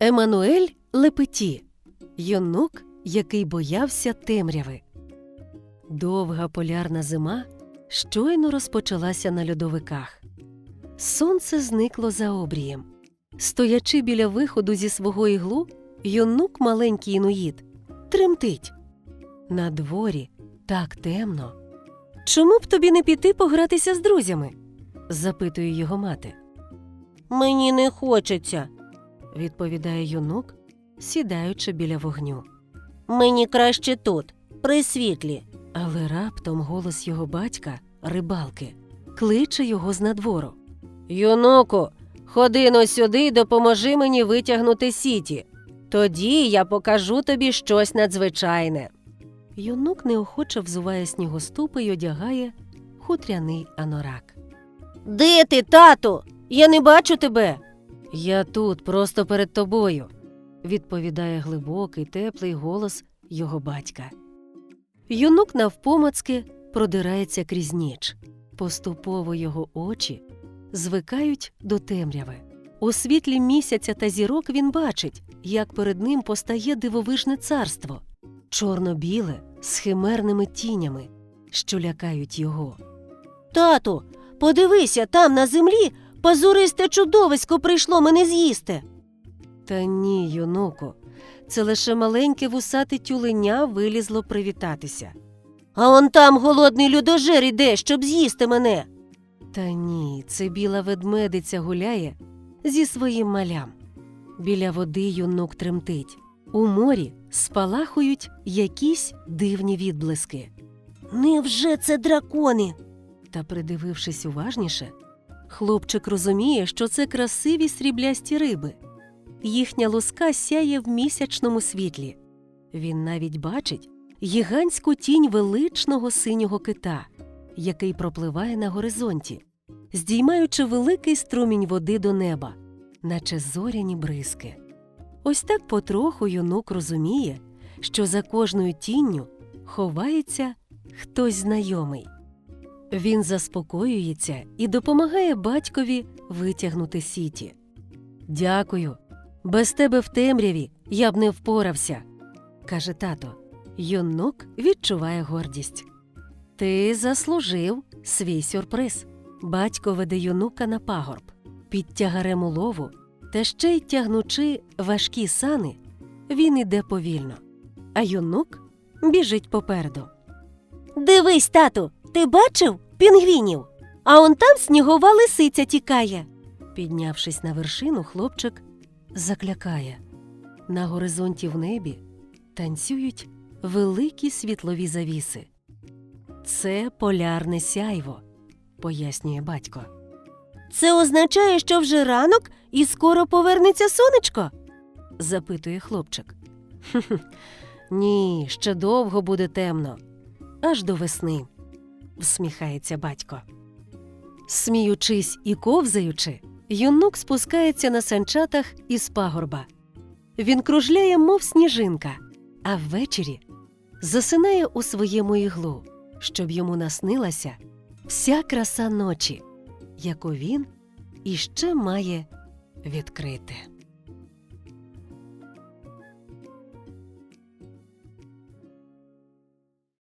Еммануель Лепеті Йонук, який боявся темряви. Довга полярна зима щойно розпочалася на льодовиках. Сонце зникло за обрієм. Стоячи біля виходу зі свого іглу, Йонук, маленький інуїд, тремтить. На дворі так темно. Чому б тобі не піти погратися з друзями? запитує його мати. Мені не хочеться. Відповідає юнук, сідаючи біля вогню. Мені краще тут, при світлі. Але раптом голос його батька, рибалки, кличе його з надвору. Юнуку, ходи но сюди і допоможи мені витягнути сіті. Тоді я покажу тобі щось надзвичайне. Юнук неохоче взуває снігоступи й одягає хутряний анорак. Де ти, тату? Я не бачу тебе. Я тут, просто перед тобою, відповідає глибокий, теплий голос його батька. Юнук навпомацки продирається крізь ніч. Поступово його очі звикають до темряви. У світлі місяця та зірок він бачить, як перед ним постає дивовижне царство, чорно-біле з химерними тінями, що лякають його. Тату, подивися, там на землі пазуристе чудовисько прийшло мене з'їсти. Та ні, юнуку, це лише маленьке вусате тюленя вилізло привітатися. А он там голодний людожер іде, щоб з'їсти мене. Та ні, це біла ведмедиця гуляє зі своїм малям. Біля води юнук тремтить. У морі спалахують якісь дивні відблиски. Невже це дракони? Та, придивившись уважніше, хлопчик розуміє, що це красиві сріблясті риби. Їхня луска сяє в місячному світлі. Він навіть бачить гігантську тінь величного синього кита, який пропливає на горизонті, здіймаючи великий струмінь води до неба, наче зоряні бризки. Ось так потроху юнук розуміє, що за кожною тінню ховається хтось знайомий. Він заспокоюється і допомагає батькові витягнути сіті. Дякую. Без тебе в темряві я б не впорався, каже тато. Юнук відчуває гордість. Ти заслужив свій сюрприз. Батько веде юнука на пагорб, під тягарем улову, та ще й тягнучи важкі сани, він іде повільно, а юнук біжить попереду. Дивись, тату, ти бачив пінгвінів? А он там снігова лисиця тікає. Піднявшись на вершину, хлопчик заклякає. На горизонті в небі танцюють великі світлові завіси. Це полярне сяйво, пояснює батько. Це означає, що вже ранок і скоро повернеться сонечко. запитує хлопчик. «Хе-хе, Ні, ще довго буде темно, аж до весни, всміхається батько. Сміючись і ковзаючи, юнук спускається на санчатах із пагорба. Він кружляє, мов сніжинка, а ввечері засинає у своєму іглу, щоб йому наснилася вся краса ночі, яку він іще має відкрити.